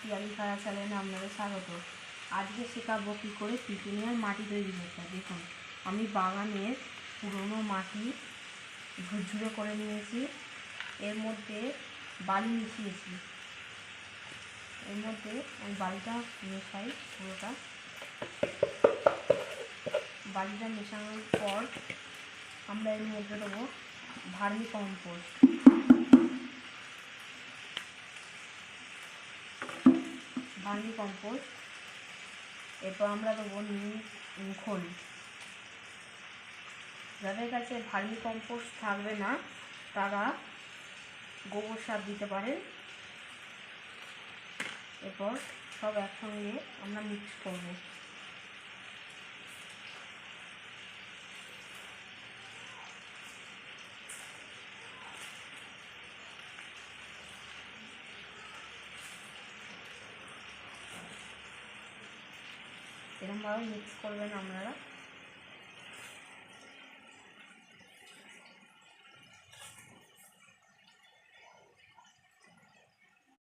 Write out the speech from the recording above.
পিয়ালি খাওয়া চ্যানেলে আপনাদের স্বাগত। আজকে শেখাবো কী করে পিটুনিয়ার মাটি তৈরি করতে দেখুন, আমি বাগানের পুরনো মাটি ঝুরঝুরে করে নিয়েছি। এর মধ্যে বালি মিশিয়েছি। এর মধ্যে আমি বালিটা মেশাই পুরোটা। বালিটা মেশানোর পর আমরা এর মধ্যে দেবো ভার্মি কম্পোস্ট। Vermi compost. এরপর আমরা দেবো নিম খোল। যাদের কাছে ভার্মি কম্পোস্ট থাকবে না, তারা গোবর সার দিতে পারেন। এরপর সব একসঙ্গে আমরা মিক্স করব। এরকমভাবে মিক্স করবেন আপনারা।